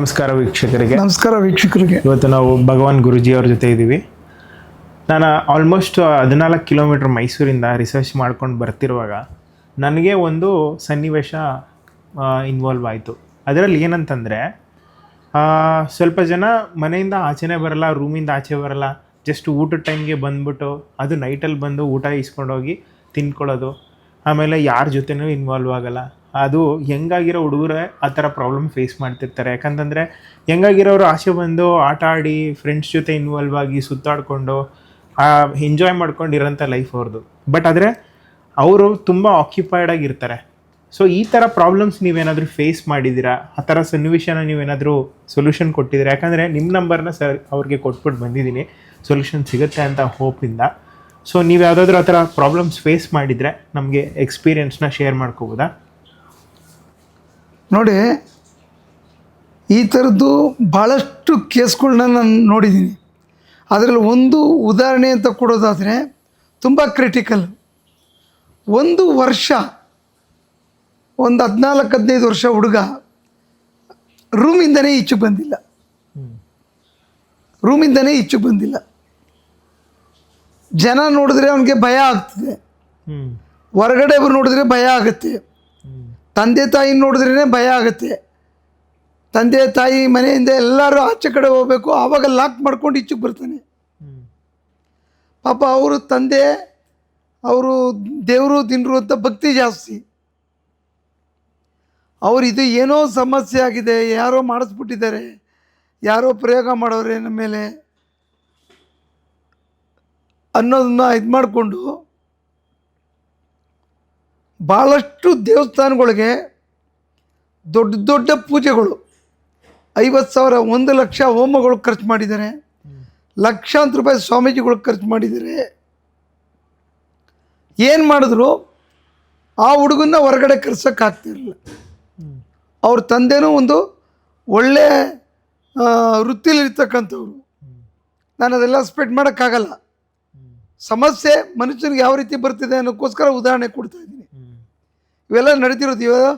ನಮಸ್ಕಾರ ವೀಕ್ಷಕರಿಗೆ. ನಮಸ್ಕಾರ ವೀಕ್ಷಕರಿಗೆ. ಇವತ್ತು ನಾವು ಭಗವಾನ್ ಗುರುಜಿ ಅವ್ರ ಜೊತೆ ಇದ್ದೀವಿ. ನಾನು ಆಲ್ಮೋಸ್ಟ್ ಹದಿನಾಲ್ಕು ಕಿಲೋಮೀಟ್ರ್ ಮೈಸೂರಿಂದ ರಿಸರ್ಚ್ ಮಾಡ್ಕೊಂಡು ಬರ್ತಿರುವಾಗ ನನಗೆ ಒಂದು ಸನ್ನಿವೇಶ ಇನ್ವಾಲ್ವ್ ಆಯಿತು. ಅದರಲ್ಲಿ ಏನಂತಂದರೆ ಸ್ವಲ್ಪ ಜನ ಮನೆಯಿಂದ ಆಚೆನೇ ಬರಲ್ಲ ರೂಮಿಂದ ಆಚೆ ಬರಲ್ಲ ಜಸ್ಟ್ ಊಟದ ಟೈಮ್ಗೆ ಬಂದ್ಬಿಟ್ಟು ಅದು ನೈಟಲ್ಲಿ ಬಂದು ಊಟ ಇಸ್ಕೊಂಡೋಗಿ ತಿನ್ಕೊಳ್ಳೋದು ಆಮೇಲೆ ಯಾರ ಜೊತೆನೂ ಇನ್ವಾಲ್ವ್ ಆಗಲ್ಲ. ಅದು ಹೆಂಗಾಗಿರೋ ಹುಡುಗರೇ ಆ ಥರ ಪ್ರಾಬ್ಲಮ್ ಫೇಸ್ ಮಾಡ್ತಿರ್ತಾರೆ. ಯಾಕಂತಂದರೆ ಹೆಂಗಾಗಿರೋರು ಆಸೆ ಬಂದು ಆಟ ಆಡಿ ಫ್ರೆಂಡ್ಸ್ ಜೊತೆ ಇನ್ವಾಲ್ವ್ ಆಗಿ ಸುತ್ತಾಡಿಕೊಂಡು ಎಂಜಾಯ್ ಮಾಡ್ಕೊಂಡಿರೋಂಥ ಲೈಫ್ ಅವ್ರದ್ದು ಬಟ್ ಆದರೆ ಅವರು ತುಂಬ ಆಕ್ಯುಪೈಡ್ ಆಗಿರ್ತಾರೆ ಸೊ ಈ ಥರ ಪ್ರಾಬ್ಲಮ್ಸ್ ನೀವೇನಾದರೂ ಫೇಸ್ ಮಾಡಿದ್ದೀರಾ? ಆ ಥರ ಸನ್ನಿವೇಶನ ನೀವೇನಾದರೂ ಸೊಲ್ಯೂಷನ್ ಕೊಟ್ಟಿದ್ದೀರಾ? ಯಾಕಂದರೆ ನಿಮ್ಮ ನಂಬರ್ನ ಸರ್ ಅವ್ರಿಗೆ ಕೊಟ್ಬಿಟ್ಟು ಬಂದಿದ್ದೀನಿ. ಸೊಲ್ಯೂಷನ್ ಸಿಗುತ್ತೆ ಅಂತ ಹೋಪಿಂದ ಸೊ ನೀವು ಯಾವುದಾದ್ರೂ ಆ ಥರ ಪ್ರಾಬ್ಲಮ್ಸ್ ಫೇಸ್ ಮಾಡಿದರೆ ನಮಗೆ ಎಕ್ಸ್ಪೀರಿಯನ್ಸ್ನ ಶೇರ್ ಮಾಡ್ಕೋಬೋದಾ? ನೋಡಿ ಈ ಥರದ್ದು ಭಾಳಷ್ಟು ಕೇಸ್ಗಳನ್ನ ನಾನು ನೋಡಿದ್ದೀನಿ ಅದರಲ್ಲಿ ಒಂದು ಉದಾಹರಣೆ ಅಂತ ಕೊಡೋದಾದರೆ ತುಂಬ ಕ್ರಿಟಿಕಲ್ ಒಂದು ವರ್ಷ ಒಂದು ಹದಿನಾಲ್ಕು ಹದಿನೈದು ವರ್ಷ ಹುಡುಗ ರೂಮಿಂದನೇ ಈಚು ಬಂದಿಲ್ಲ. ರೂಮಿಂದನೇ ಈಚು ಬಂದಿಲ್ಲ. ಜನ ನೋಡಿದ್ರೆ ಅವನಿಗೆ ಭಯ ಆಗ್ತದೆ. ಹೊರಗಡೆ ನೋಡಿದ್ರೆ ಭಯ ಆಗುತ್ತೆ. ತಂದೆ ತಾಯಿ ನೋಡಿದ್ರೇ ಭಯ ಆಗುತ್ತೆ. ತಂದೆ ತಾಯಿ ಮನೆಯಿಂದ ಎಲ್ಲರೂ ಆಚೆ ಕಡೆ ಹೋಗಬೇಕು, ಆವಾಗ ಲಾಕ್ ಮಾಡ್ಕೊಂಡು ಈಚೆಗೆ ಬರ್ತಾನೆ. ಪಾಪ ಅವರು ತಂದೆ, ಅವರು ದೇವರು ದಿನರು ಅಂತ ಭಕ್ತಿ ಜಾಸ್ತಿ. ಅವ್ರು ಇದು ಏನೋ ಸಮಸ್ಯೆ ಆಗಿದೆ, ಯಾರೋ ಮಾಡಿಸ್ಬಿಟ್ಟಿದ್ದಾರೆ, ಯಾರೋ ಪ್ರಯೋಗ ಮಾಡೋರೆ ನಮ್ಮ ಮೇಲೆ ಅನ್ನೋದನ್ನ ಇದು ಮಾಡಿಕೊಂಡು ಭಾಳಷ್ಟು ದೇವಸ್ಥಾನಗಳಿಗೆ ದೊಡ್ಡ ದೊಡ್ಡ ಪೂಜೆಗಳು. ಐವತ್ತು ಸಾವಿರ, ಒಂದು ಲಕ್ಷ ಹೋಮಗಳು ಖರ್ಚು ಮಾಡಿದ್ದಾರೆ. ಲಕ್ಷಾಂತರ ರೂಪಾಯಿ ಸ್ವಾಮೀಜಿಗಳು ಖರ್ಚು ಮಾಡಿದ್ದಾರೆ. ಏನು ಮಾಡಿದ್ರು? ಆ ಹುಡುಗನ್ನ ಹೊರಗಡೆ ಕರ್ಸೋಕ್ಕಾಗ್ತಿರಲಿಲ್ಲ ಅವ್ರ ತಂದೆನೂ ಒಂದು ಒಳ್ಳೆ ವೃತ್ತಿಲಿರ್ತಕ್ಕಂಥವ್ರು ನಾನು ಅದೆಲ್ಲ ಸ್ಪೆಂಡ್ ಮಾಡೋಕ್ಕಾಗಲ್ಲ. ಸಮಸ್ಯೆ ಮನುಷ್ಯನಿಗೆ ಯಾವ ರೀತಿ ಬರ್ತಿದೆ ಅನ್ನೋಕ್ಕೋಸ್ಕರ ಉದಾಹರಣೆ ಕೊಡ್ತಾ ಇದ್ದೀನಿ. ಇವೆಲ್ಲ ನಡೆದಿರೋದು ಇವಾಗ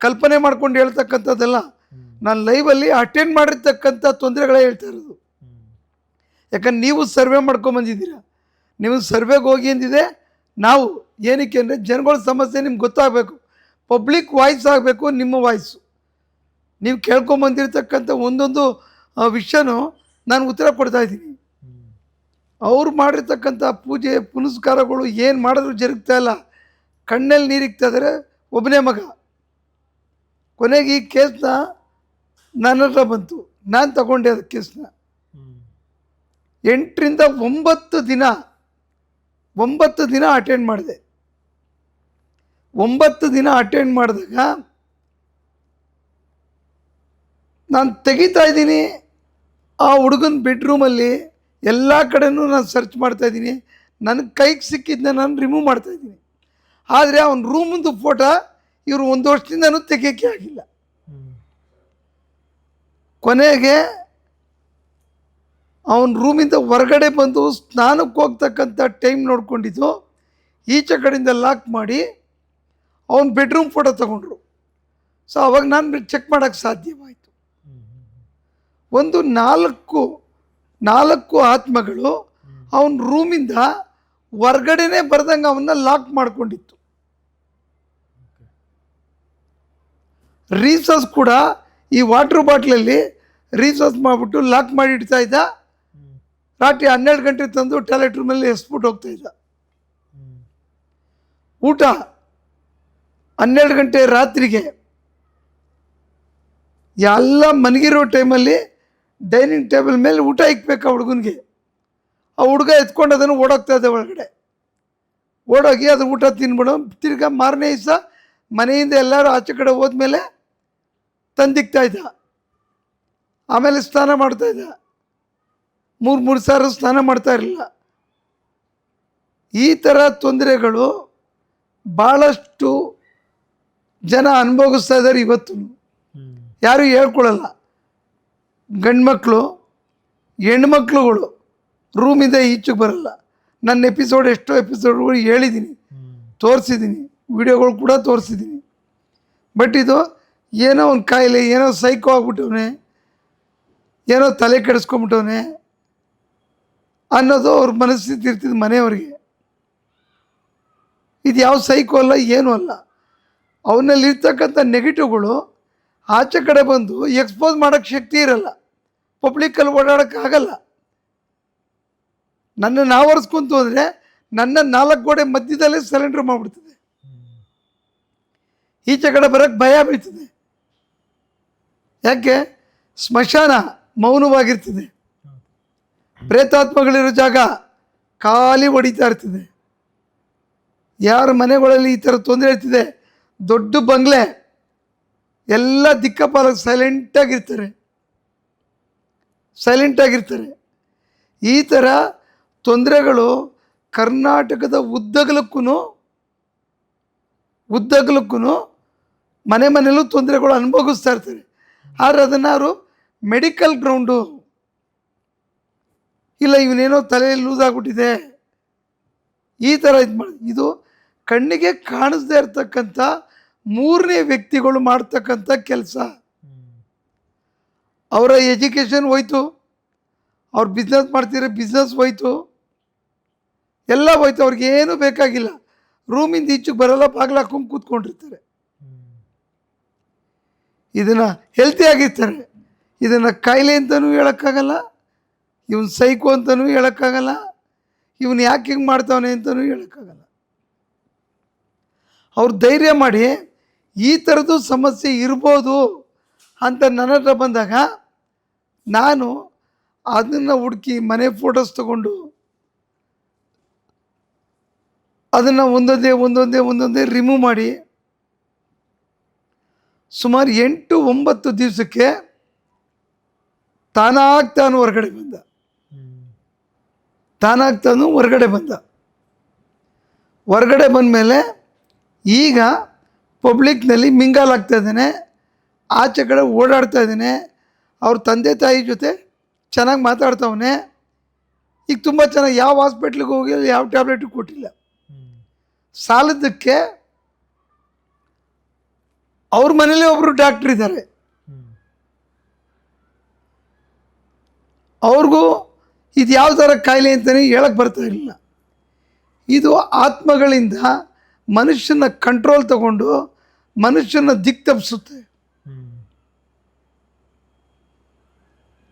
ಕಲ್ಪನೆ ಮಾಡ್ಕೊಂಡು ಹೇಳ್ತಕ್ಕಂಥದ್ದೆಲ್ಲ ನಾನು ಲೈವಲ್ಲಿ ಅಟೆಂಡ್ ಮಾಡಿರ್ತಕ್ಕಂಥ ತೊಂದರೆಗಳೇ ಹೇಳ್ತಾ ಇರೋದು. ಯಾಕಂದ್ರೆ ನೀವು ಸರ್ವೆ ಮಾಡ್ಕೊಂಬಂದಿದ್ದೀರ ನೀವು ಸರ್ವೆಗೆ ಹೋಗಿ ಅಂದಿದೆ ನಾವು ಏನಕ್ಕೆ ಅಂದರೆ ಜನಗಳ ಸಮಸ್ಯೆ ನಿಮ್ಗೆ ಗೊತ್ತಾಗಬೇಕು. ಪಬ್ಲಿಕ್ ವಾಯ್ಸ್ ಆಗಬೇಕು ನಿಮ್ಮ ವಾಯ್ಸು ನೀವು ಕೇಳ್ಕೊಂಬಂದಿರ್ತಕ್ಕಂಥ ಒಂದೊಂದು ವಿಷಯನೂ ನಾನು ಉತ್ತರ ಕೊಡ್ತಾ ಇದ್ದೀನಿ. ಅವ್ರು ಮಾಡಿರ್ತಕ್ಕಂಥ ಪೂಜೆ ಪುನಸ್ಕಾರಗಳು ಏನು ಮಾಡಿದ್ರು ಜರುಗ್ತಾ ಇಲ್ಲ. ಕಣ್ಣಲ್ಲಿ ನೀರಿಗ್ತಾ ಇದ್ದಾರೆ ಒಬ್ಬನೇ ಮಗ. ಕೊನೆಗೆ ಈ ಕೇಸ್ನ ನನ್ನ ಹತ್ರ ಬಂತು. ನಾನು ತಗೊಂಡೆ ಅದು ಕೇಸ್ನ. ಎಂಟರಿಂದ ಒಂಬತ್ತು ದಿನ ಒಂಬತ್ತು ದಿನ ಅಟೆಂಡ್ ಮಾಡಿದೆ. ಒಂಬತ್ತು ದಿನ ಅಟೆಂಡ್ ಮಾಡಿದಾಗ ನಾನು ತೆಗಿತಾ ಇದ್ದೀನಿ. ಆ ಹುಡುಗನ ಬೆಡ್ರೂಮಲ್ಲಿ ಎಲ್ಲ ಕಡೆನೂ ನಾನು ಸರ್ಚ್ ಮಾಡ್ತಾಯಿದ್ದೀನಿ ನನ್ನ ಕೈಗೆ ಸಿಕ್ಕಿದ್ದನ್ನ ನಾನು ರಿಮೂವ್ ಮಾಡ್ತಾ ಇದ್ದೀನಿ. ಆದರೆ ಅವನ ರೂಮಿಂದು ಫೋಟೋ ಇವರು ಒಂದು ವರ್ಷದಿಂದನೂ ತೆಗಿಯೋಕ್ಕೆ ಆಗಿಲ್ಲ. ಕೊನೆಗೆ ಅವನ ರೂಮಿಂದ ಹೊರಗಡೆ ಬಂದು ಸ್ನಾನಕ್ಕೆ ಹೋಗ್ತಕ್ಕಂಥ ಟೈಮ್ ನೋಡ್ಕೊಂಡಿದ್ದು, ಈಚೆ ಕಡೆಯಿಂದ ಲಾಕ್ ಮಾಡಿ ಅವನ ಬೆಡ್ರೂಮ್ ಫೋಟೋ ತಗೊಂಡ್ರು. ಸೊ ಅವಾಗ ನಾನು ಚೆಕ್ ಮಾಡೋಕ್ಕೆ ಸಾಧ್ಯವಾಯಿತು. ಒಂದು ನಾಲ್ಕು ನಾಲ್ಕು ಆತ್ಮಗಳು ಅವನ ರೂಮಿಂದ ಹೊರ್ಗಡೆನೇ ಬರ್ದಂಗೆ ಅವನ್ನ ಲಾಕ್ ಮಾಡ್ಕೊಂಡಿತ್ತು. ರೀಸಸ್ ಕೂಡ ಈ ವಾಟ್ರ್ ಬಾಟ್ಲಲ್ಲಿ ರೀಸಸ್ ಮಾಡಿಬಿಟ್ಟು ಲಾಕ್ ಮಾಡಿ ಇಡ್ತಾ ಇದ್ದ. ರಾತ್ರಿ ಹನ್ನೆರಡು ಗಂಟೆ ತಂದು ಟಾಯ್ಲೆಟ್ ರೂಮಲ್ಲಿ ಎಸ್ಬಿಟ್ಟು ಹೋಗ್ತಾ ಇದ್ದ. ಊಟ ಹನ್ನೆರಡು ಗಂಟೆ ರಾತ್ರಿಗೆ ಎಲ್ಲ ಮನಗಿರೋ ಟೈಮಲ್ಲಿ ಡೈನಿಂಗ್ ಟೇಬಲ್ ಮೇಲೆ ಊಟ ಇಕ್ಬೇಕು ಆ ಹುಡುಗನಿಗೆ. ಆ ಹುಡುಗ ಎತ್ಕೊಂಡು ಅದನ್ನು ಓಡೋಗ್ತಾ ಇದೆ ಒಳಗಡೆ. ಓಡೋಗಿ ಅದು ಊಟ ತಿನ್ಬಿಡೋ ತಿರ್ಗಾ ಮಾರನೇ ದಿವಸ ಮನೆಯಿಂದ ಎಲ್ಲರೂ ಆಚೆ ಕಡೆ ಹೋದ್ಮೇಲೆ ತಂದಿಕ್ತಾ ಇದ್ದ. ಆಮೇಲೆ ಸ್ನಾನ ಮಾಡ್ತಾ ಇದ್ದ. ಮೂರು ಮೂರು ಸಾವಿರ ಸ್ನಾನ ಮಾಡ್ತಾ ಇರಲಿಲ್ಲ. ಈ ಥರ ತೊಂದರೆಗಳು ಭಾಳಷ್ಟು ಜನ ಅನುಭವಿಸ್ತಾ ಇದ್ದಾರೆ ಇವತ್ತು. ಯಾರು ಹೇಳ್ಕೊಳ್ಳಲ್ಲ ಗಂಡ್ಮಕ್ಳು ಹೆಣ್ಮಕ್ಳುಗಳು ರೂಮಿಂದ ಈಚೆಗೆ ಬರಲ್ಲ. ನನ್ನ ಎಪಿಸೋಡ್ ಎಷ್ಟೋ ಎಪಿಸೋಡ್ಗಳು ಹೇಳಿದ್ದೀನಿ. ತೋರಿಸಿದ್ದೀನಿ. ವಿಡಿಯೋಗಳು ಕೂಡ ತೋರಿಸಿದ್ದೀನಿ. ಬಟ್ ಇದು ಏನೋ ಒಂದು ಕಾಯಿಲೆ, ಏನೋ ಸೈಕೋ ಆಗ್ಬಿಟ್ಟವನೆ, ಏನೋ ತಲೆ ಕೆಡಿಸ್ಕೊಂಬಿಟ್ಟವನೆ ಅನ್ನೋದು ಅವ್ರ ಮನಸ್ಥಿತಿ ಇರ್ತಿದ್ದು ಮನೆಯವ್ರಿಗೆ. ಇದು ಯಾವ ಸೈಕೋ ಅಲ್ಲ, ಏನೂ ಅಲ್ಲ. ಅವನಲ್ಲಿ ಇರ್ತಕ್ಕಂಥ ನೆಗೆಟಿವ್ಗಳು ಆಚೆ ಕಡೆ ಬಂದು ಎಕ್ಸ್ಪೋಸ್ ಮಾಡೋಕ್ಕೆ ಶಕ್ತಿ ಇರಲ್ಲ. ಪಬ್ಲಿಕ್ಕಲ್ಲಿ ಓಡಾಡೋಕ್ಕಾಗಲ್ಲ ನನ್ನನ್ನು ಆವರಿಸ್ಕೊಂತು ಅಂದರೆ ನನ್ನ ನಾಲ್ಕು ಗೋಡೆ ಮಧ್ಯದಲ್ಲೇ ಸರೆಂಡರ್ ಮಾಡಿಬಿಡ್ತದೆ. ಈಚೆ ಕಡೆ ಬರೋಕ್ಕೆ ಭಯ ಬೀಳ್ತದೆ. ಯಾಕೆ? ಸ್ಮಶಾನ ಮೌನವಾಗಿರ್ತದೆ. ಪ್ರೇತಾತ್ಮಗಳಿರೋ ಜಾಗ ಖಾಲಿ ಹೊಡಿತಾ ಇರ್ತದೆ. ಯಾರ ಮನೆಗಳಲ್ಲಿ ಈ ಥರ ತೊಂದರೆ ಇರ್ತಿದೆ, ದೊಡ್ಡ ಬಂಗ್ಲೆ, ಎಲ್ಲ ದಿಕ್ಕಪಾಲ ಸೈಲೆಂಟಾಗಿರ್ತಾರೆ ಸೈಲೆಂಟಾಗಿರ್ತಾರೆ ಈ ಥರ ತೊಂದರೆಗಳು ಕರ್ನಾಟಕದ ಉದ್ದಗಲಕ್ಕೂ ಉದ್ದಗಲಕ್ಕೂ ಮನೆ ಮನೆಯಲ್ಲೂ ತೊಂದರೆಗಳು ಅನುಭವಿಸ್ತಾ ಇರ್ತಾರೆ ಆದರೆ ಅದನ್ನು ಅವರು ಮೆಡಿಕಲ್ ಗ್ರೌಂಡು. ಇಲ್ಲ, ಇವನೇನೋ ತಲೆಯಲ್ಲಿ ಲೂಸ್ ಆಗಿಬಿಟ್ಟಿದೆ. ಈ ಥರ ಇದು ಮಾಡಿ, ಇದು ಕಣ್ಣಿಗೆ ಕಾಣಿಸ್ದೇ ಇರತಕ್ಕಂಥ ಮೂರನೇ ವ್ಯಕ್ತಿಗಳು ಮಾಡ್ತಕ್ಕಂಥ ಕೆಲಸ. ಅವರ ಎಜುಕೇಷನ್ ಹೋಯ್ತು. ಅವ್ರು ಬಿಸ್ನೆಸ್ ಮಾಡ್ತಿದ್ರೆ ಬಿಸ್ನೆಸ್ ಹೋಯ್ತು. ಎಲ್ಲ ಹೋಯ್ತು, ಅವ್ರಿಗೇನು ಬೇಕಾಗಿಲ್ಲ. ರೂಮಿಂದ ಈಚೆಗೆ ಬರಲ್ಲ ಬಾಗಿಲು ಹಾಕೊಂಡು ಕೂತ್ಕೊಂಡಿರ್ತಾರೆ. ಇದನ್ನು ಹೆಲ್ತಿ ಆಗಿರ್ತಾರೆ. ಇದನ್ನು ಕಾಯಿಲೆ ಅಂತಲೂ ಹೇಳೋಕ್ಕಾಗಲ್ಲ, ಇವನು ಸೈಕೋ ಅಂತಲೂ ಹೇಳೋಕ್ಕಾಗಲ್ಲ, ಇವನು ಯಾಕೆ ಹಿಂಗೆ ಮಾಡ್ತಾವನೆ ಅಂತಲೂ ಹೇಳೋಕ್ಕಾಗಲ್ಲ. ಅವ್ರು ಧೈರ್ಯ ಮಾಡಿ ಈ ಥರದ್ದು ಸಮಸ್ಯೆ ಇರ್ಬೋದು ಅಂತ ನನ್ನ ಹತ್ರ ಬಂದಾಗ ನಾನು ಅದನ್ನು ಹುಡುಕಿ ಮನೆ ಫೋಟೋಸ್ ತಗೊಂಡು ಅದನ್ನು ಒಂದೊಂದೇ ಒಂದೊಂದೇ ಒಂದೊಂದೇ ರಿಮೂವ್ ಮಾಡಿ ಸುಮಾರು ಎಂಟು ಒಂಬತ್ತು ದಿವಸಕ್ಕೆ ತಾನಾಗ್ತಾನು ಹೊರಗಡೆ ಬಂದ. ತಾನಾಗ್ ತಾನು ಹೊರಗಡೆ ಬಂದ. ಹೊರಗಡೆ ಬಂದಮೇಲೆ ಈಗ ಪಬ್ಲಿಕ್ನಲ್ಲಿ ಮಿಂಗಲ್ ಆಗ್ತಾ ಇದ್ದಾನೆ ಆಚೆ ಕಡೆ ಓಡಾಡ್ತಾ ಇದ್ದಾನೆ ಅವ್ರ ತಂದೆ ತಾಯಿ ಜೊತೆ ಚೆನ್ನಾಗಿ ಮಾತಾಡ್ತಾವನೆ. ಈಗ ತುಂಬ ಚೆನ್ನಾಗಿ ಯಾವ ಹಾಸ್ಪಿಟ್ಲಿಗೆ ಹೋಗಿಲ್ಲ ಯಾವ ಟ್ಯಾಬ್ಲೆಟು ಕೊಟ್ಟಿಲ್ಲ. ಸಾಲದಕ್ಕೆ ಅವ್ರ ಮನೇಲಿ ಒಬ್ಬರು ಡಾಕ್ಟ್ರ್ ಇದ್ದಾರೆ ಅವ್ರಿಗೂ ಇದು ಯಾವ ಥರ ಕಾಯಿಲೆ ಅಂತಲೇ ಹೇಳಕ್ಕೆ ಬರ್ತಾ ಇರಲಿಲ್ಲ. ಇದು ಆತ್ಮಗಳಿಂದ ಮನುಷ್ಯನ ಕಂಟ್ರೋಲ್ ತಗೊಂಡು ಮನುಷ್ಯನ ದಿಕ್ ತಪ್ಪಿಸುತ್ತೆ.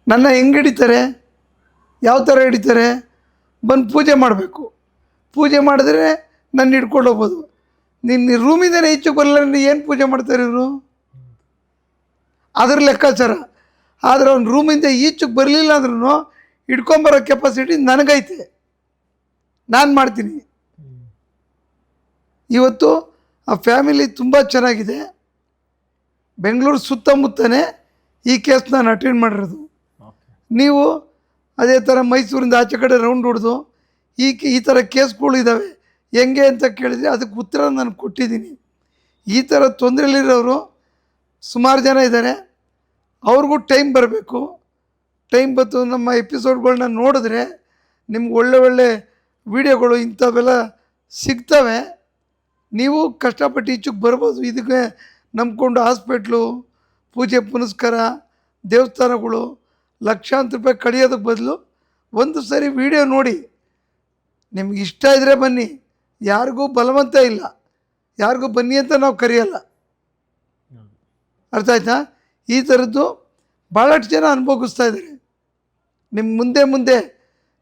ನನ್ನ ಹೆಂಗೆ ಹಿಡಿತಾರೆ? ಯಾವ ಥರ ಹಿಡಿತಾರೆ? ಬಂದು ಪೂಜೆ ಮಾಡಬೇಕು. ಪೂಜೆ ಮಾಡಿದ್ರೆ ನನ್ನ ಹಿಡ್ಕೊಂಡು ಹೋಗ್ಬೋದು. ನಿನ್ನ ರೂಮಿಂದನೇ ಈಚೆಗೆ ಬರಲ್ಲ ಏನು ಪೂಜೆ ಮಾಡ್ತಾರೆ ಇವರು? ಅದ್ರ ಲೆಕ್ಕಾಚಾರ. ಆದರೆ ಅವ್ನು ರೂಮಿಂದ ಈಚೆಗೆ ಬರಲಿಲ್ಲ ಅಂದ್ರೂ ಹಿಡ್ಕೊಂಬರೋ ಕೆಪಾಸಿಟಿ ನನಗೈತೆ. ನಾನು ಮಾಡ್ತೀನಿ. ಇವತ್ತು ಆ ಫ್ಯಾಮಿಲಿ ತುಂಬ ಚೆನ್ನಾಗಿದೆ. ಬೆಂಗಳೂರು ಸುತ್ತಮುತ್ತನೇ ಈ ಕೇಸ್ ನಾನು ಅಟೆಂಡ್ ಮಾಡಿರೋದು. ನೀವು ಅದೇ ಥರ ಮೈಸೂರಿಂದ ಆಚೆ ಕಡೆ ರೌಂಡ್ ಹೊಡೆದು ಈ ಈ ಥರ ಕೇಸ್ಗಳು ಇದ್ದಾವೆ ಹೆಂಗೆ ಅಂತ ಕೇಳಿದರೆ ಅದಕ್ಕೆ ಉತ್ತರ ನಾನು ಕೊಟ್ಟಿದ್ದೀನಿ. ಈ ಥರ ತೊಂದರೆಯಲ್ಲಿರೋರು ಸುಮಾರು ಜನ ಇದ್ದಾರೆ. ಅವ್ರಿಗೂ ಟೈಮ್ ಬರಬೇಕು. ಟೈಮ್ ಬಂತು ನಮ್ಮ ಎಪಿಸೋಡ್ಗಳನ್ನ ನೋಡಿದ್ರೆ ನಿಮ್ಗೆ ಒಳ್ಳೆ ಒಳ್ಳೆ ವಿಡಿಯೋಗಳು ಇಂಥವೆಲ್ಲ ಸಿಗ್ತವೆ. ನೀವು ಕಷ್ಟಪಟ್ಟು ಈಚೆಗೆ ಬರ್ಬೋದು. ಇದಕ್ಕೆ ನಂಬ್ಕೊಂಡು ಹಾಸ್ಪಿಟ್ಲು, ಪೂಜೆ ಪುನಸ್ಕಾರ, ದೇವಸ್ಥಾನಗಳು, ಲಕ್ಷಾಂತರ ರೂಪಾಯಿ ಕಳಿಯೋದಕ್ಕೆ ಬದಲು ಒಂದು ಸರಿ ವಿಡಿಯೋ ನೋಡಿ. ನಿಮ್ಗೆ ಇಷ್ಟ ಇದ್ದರೆ ಬನ್ನಿ. ಯಾರಿಗೂ ಬಲವಂತ ಇಲ್ಲ. ಯಾರಿಗೂ ಬನ್ನಿ ಅಂತ ನಾವು ಕರೆಯಲ್ಲ. ಅರ್ಥ ಆಯ್ತಾ? ಈ ಥರದ್ದು ಭಾಳಷ್ಟು ಜನ ಅನುಭವಿಸ್ತಾ ಇದ್ದಾರೆ. ನಿಮ್ಮ ಮುಂದೆ ಮುಂದೆ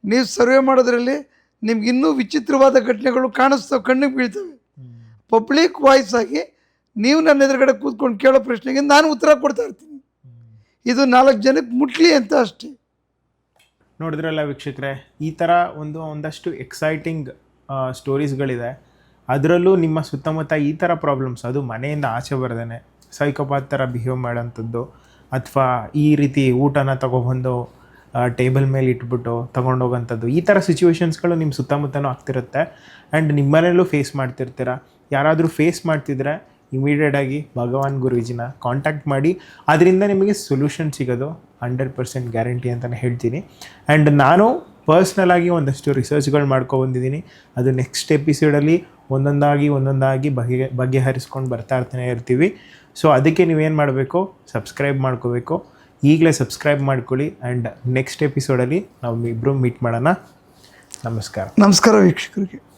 ನೀವು ಸರ್ವೆ ಮಾಡೋದ್ರಲ್ಲಿ ನಿಮ್ಗೆ ಇನ್ನೂ ವಿಚಿತ್ರವಾದ ಘಟನೆಗಳು ಕಾಣಿಸ್ತವೆ, ಕಣ್ಣಿಗೆ ಬೀಳ್ತವೆ. ಪಬ್ಲಿಕ್ ವಾಯ್ಸ್ ಆಗಿ ನೀವು ನನ್ನ ಎದುರುಗಡೆ ಕೂತ್ಕೊಂಡು ಕೇಳೋ ಪ್ರಶ್ನೆಗೆ ನಾನು ಉತ್ತರ ಕೊಡ್ತಾ ಇರ್ತೀನಿ. ಇದು ನಾಲ್ಕು ಜನಕ್ಕೆ ಮುಟ್ಲಿ ಅಂತ ಅಷ್ಟೇ. ನೋಡಿದ್ರಲ್ಲ ವೀಕ್ಷಕರೇ, ಈ ಥರ ಒಂದು ಒಂದಷ್ಟು ಎಕ್ಸೈಟಿಂಗ್ ಸ್ಟೋರೀಸ್ಗಳಿದೆ ಅದರಲ್ಲೂ ನಿಮ್ಮ ಸುತ್ತಮುತ್ತ ಈ ಥರ ಪ್ರಾಬ್ಲಮ್ಸ್ ಅದು ಮನೆಯಿಂದ ಆಚೆ ಬರ್ದೇ ಸೈಕೋಪಾತ್ ಥರ ಬಿಹೇವ್ ಮಾಡೋಂಥದ್ದು ಅಥವಾ ಈ ರೀತಿ ಊಟನ ತಗೊಬಂದು ಟೇಬಲ್ ಮೇಲೆ ಇಟ್ಬಿಟ್ಟು ತೊಗೊಂಡೋಗೋಂಥದ್ದು ಈ ಥರ ಸಿಚುವೇಶನ್ಸ್ಗಳು ನಿಮ್ಮ ಸುತ್ತಮುತ್ತನೂ ಆಗ್ತಿರುತ್ತೆ. ಆ್ಯಂಡ್ ಮನೆಯಲ್ಲೂ ಫೇಸ್ ಮಾಡ್ತಿರ್ತೀರ. ಯಾರಾದರೂ ಫೇಸ್ ಮಾಡ್ತಿದ್ರೆ ಇಮಿಡಿಯೇಟಾಗಿ ಭಗವಾನ್ ಗುರೂಜಿನ ಕಾಂಟ್ಯಾಕ್ಟ್ ಮಾಡಿ, ಅದರಿಂದ ನಿಮಗೆ ಸೊಲ್ಯೂಷನ್ ಸಿಗೋದು ಹಂಡ್ರೆಡ್ ಪರ್ಸೆಂಟ್ ಗ್ಯಾರಂಟಿ ಅಂತಲೇ ಹೇಳ್ತೀನಿ. ಆ್ಯಂಡ್ ನಾನು ಪರ್ಸ್ನಲ್ ಆಗಿ ಒಂದಷ್ಟು ರಿಸರ್ಚ್ಗಳು ಮಾಡ್ಕೊಬಂದಿದ್ದೀನಿ ಅದು ನೆಕ್ಸ್ಟ್ ಎಪಿಸೋಡಲ್ಲಿ ಒಂದೊಂದಾಗಿ ಒಂದೊಂದಾಗಿ ಬಗೆ, ಬಗೆಹರಿಸ್ಕೊಂಡು ಬರ್ತಾ ಇರ್ತಾನೆ ಇರ್ತೀವಿ. ಸೊ ಅದಕ್ಕೆ ನೀವೇನು ಮಾಡಬೇಕು? ಸಬ್ಸ್ಕ್ರೈಬ್ ಮಾಡ್ಕೋಬೇಕು. ಈಗಲೇ ಸಬ್ಸ್ಕ್ರೈಬ್ ಮಾಡ್ಕೊಳ್ಳಿ ಆ್ಯಂಡ್ ನೆಕ್ಸ್ಟ್ ಎಪಿಸೋಡಲ್ಲಿ ನಾವು ಇಬ್ಬರು ಮೀಟ್ ಮಾಡೋಣ. ನಮಸ್ಕಾರ. ನಮಸ್ಕಾರ ವೀಕ್ಷಕರಿಗೆ.